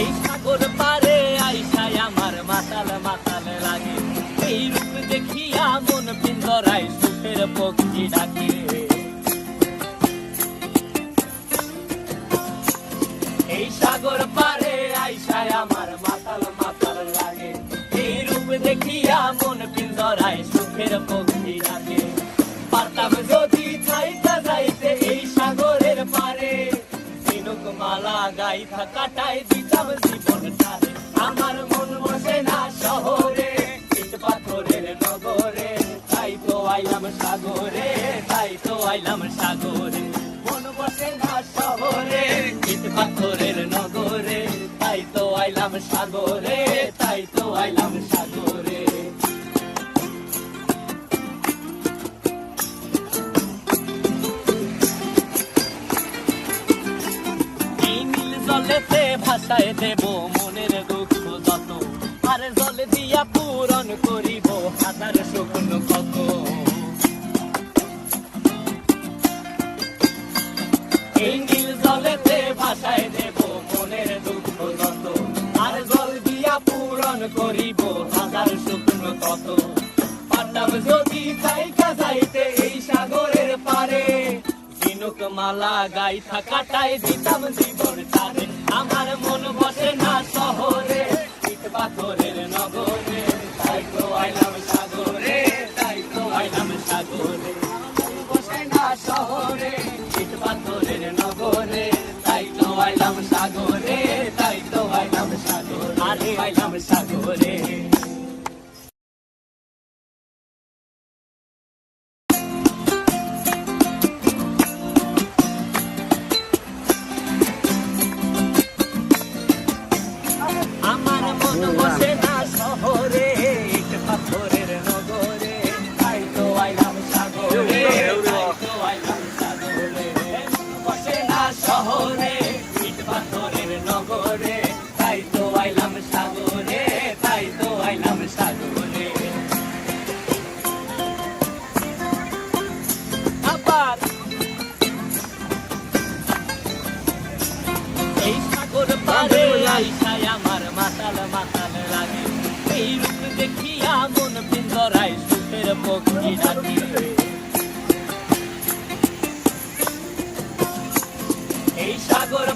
এই সাগর পারে আইসাই আমার মাতাল মাতাল লাগে। এই রূপ দেখিয়া মন পিন্দরাই সুখের এই সাগর আমার মাতাল মাতাল লাগে। এই রূপ দেখিয়া মন পিন্দরাই সুখের পক্ষী ডাকে। পারতাম যদি থাইতা যাইতে এই সাগরের পারে। মালা গাই কাটাই দিত দিতাম জীবনটারে আমার মন বসে না শহরে ইট পাথরের নগরে। তাই তো আইলাম সাগরে, তাই তো আইলাম সাগরে। মন বসে না শহরে ইট পাথরের নগরে। তাই তো আইলাম সাগরে, তাই তো আইলাম সাগরে। এই নীল দেব মনের দুঃখ যত। আর জলে দিয়া পূরণ করিব হাজার শুকনো কত। দিয়া পূরণ করিব হাজার শুকনো কত। পারতাম যদি চাইকা যাইতে এই মালা গাইথা কাটাই দিতাম জীবন তারে। আমার মন বসে না শহরে, ইট পাথরের নগরে। তাই তো আইলাম সাগরে, তাই তো আইলাম সাগরে। বসে না শহরে, ইট পাথরের নগরে। তাই তো আইলাম সাগরে, তাই তো আইলাম সাগরে। আরে আইলাম সাগরে। এই সাগর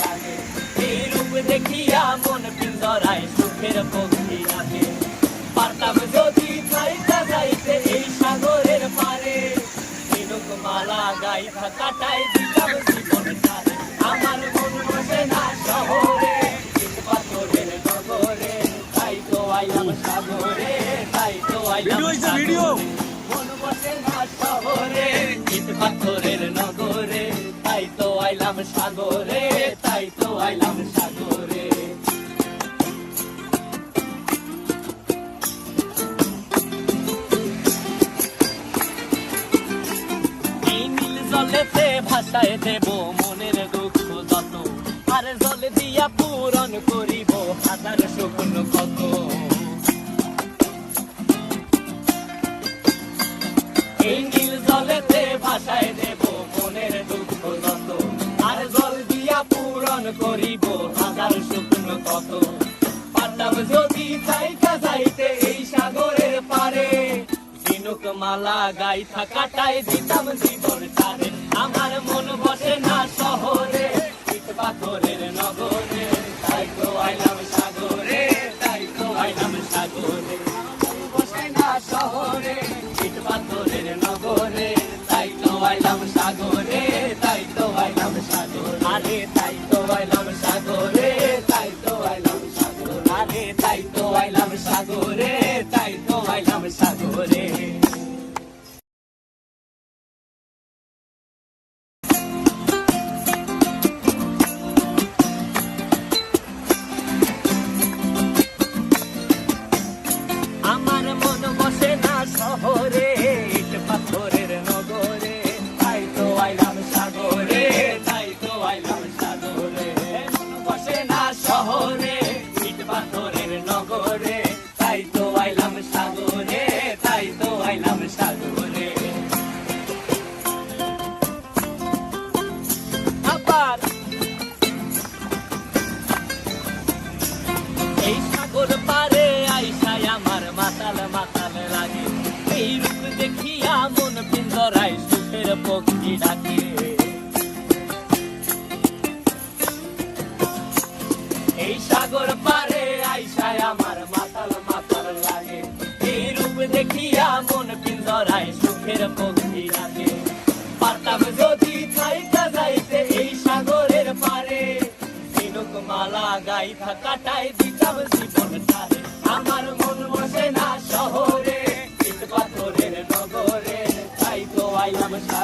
লাগে। দেখিয়া মন পিঞ্জরায় সুখের পক্ষী ডাকে পারতাম যদি চাইতা যাইতে এই সাগরের মালা গাইথা কাটাই দিতাম বসে না শহরে, ইট পাথরের তাই তো আইলাম সাগরে, তাই তো আইলাম সাগরে। জলেতে ভাসায় দেব মনের দুঃখ যত, আর জলে দিয়া পূরণ করিব হাজার শুকনো কত। এই নীল জলেতে ভাসায় দেব, মনের দুঃখ যত আর জল দিয়া পূরণ করিব, হাজার শুকনো কত। যদি চাইতা যাইতে এই সাগরের পারে, ঝিনুক মালা গাইথা কাটাই দিতাম জীবন তারে আমার মন বসে না শহরে পাথরের নগরে। তাই তো আইলাম সাগরে, তাই তো আইলাম সাগরে। চড়াই সুখের পক্ষী ডাকে। এই সাগর পারে আইসায় আমার মাতাল মাতাল লাগে। এই রূপ দেখিয়া মন পিঞ্জরায় সুখের পক্ষী ডাকে। পারতাম যদি থাইকা যাইতে এই সাগরের পারে। মালা গাই থাকাটাই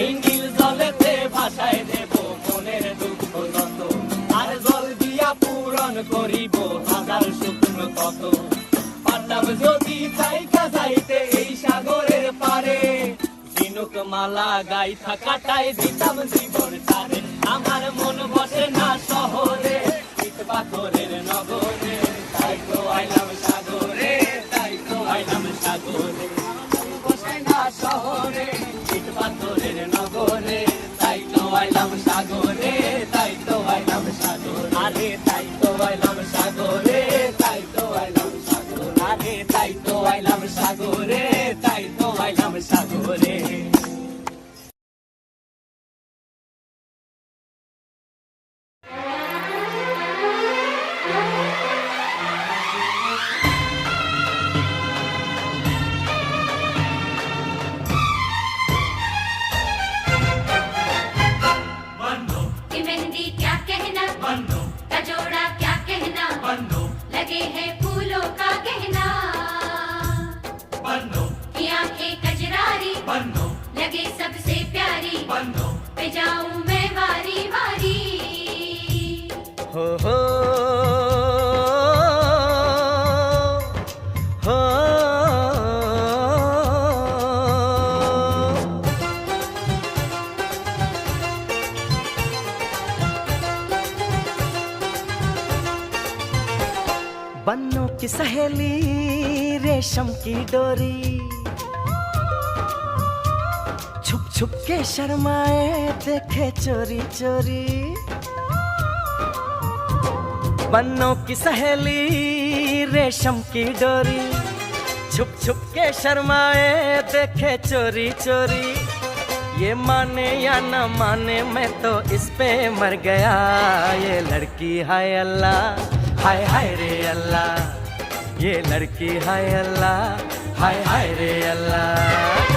এই নীল জলেতে ভাসায় দেব, মনের দুঃখ যত। আর জল দিয়া পূরণ করিব, হাজার শুকন কত। পারতাম যদি চাইকা যাইতে এই সাগরের পারে, ঝিনুক মালা গাইথা কাটাই দিতাম জীবন তারে। আমার মন বসে না শহরে পাথরের নগরে। তাই তো আইলাম সাগরে, তাই তো আইলাম সাগরে। বসে না শহরে পাথরের নগরে তাই তো আইলাম की सहेली रेशम की डोरी। छुप छुप के शर्माए देखे चोरी चोरी। बन्नों की सहेली रेशम की डोरी। छुप छुप के शर्माए देखे चोरी चोरी। ये माने या न माने मैं तो इस पे मर गया। ये लड़की हाय अल्लाह, हाय हाय रे अल्लाह। ये लड़की हाय अल्लाह हाय हाय रे अल्लाह।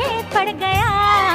पीछे पड़ गया।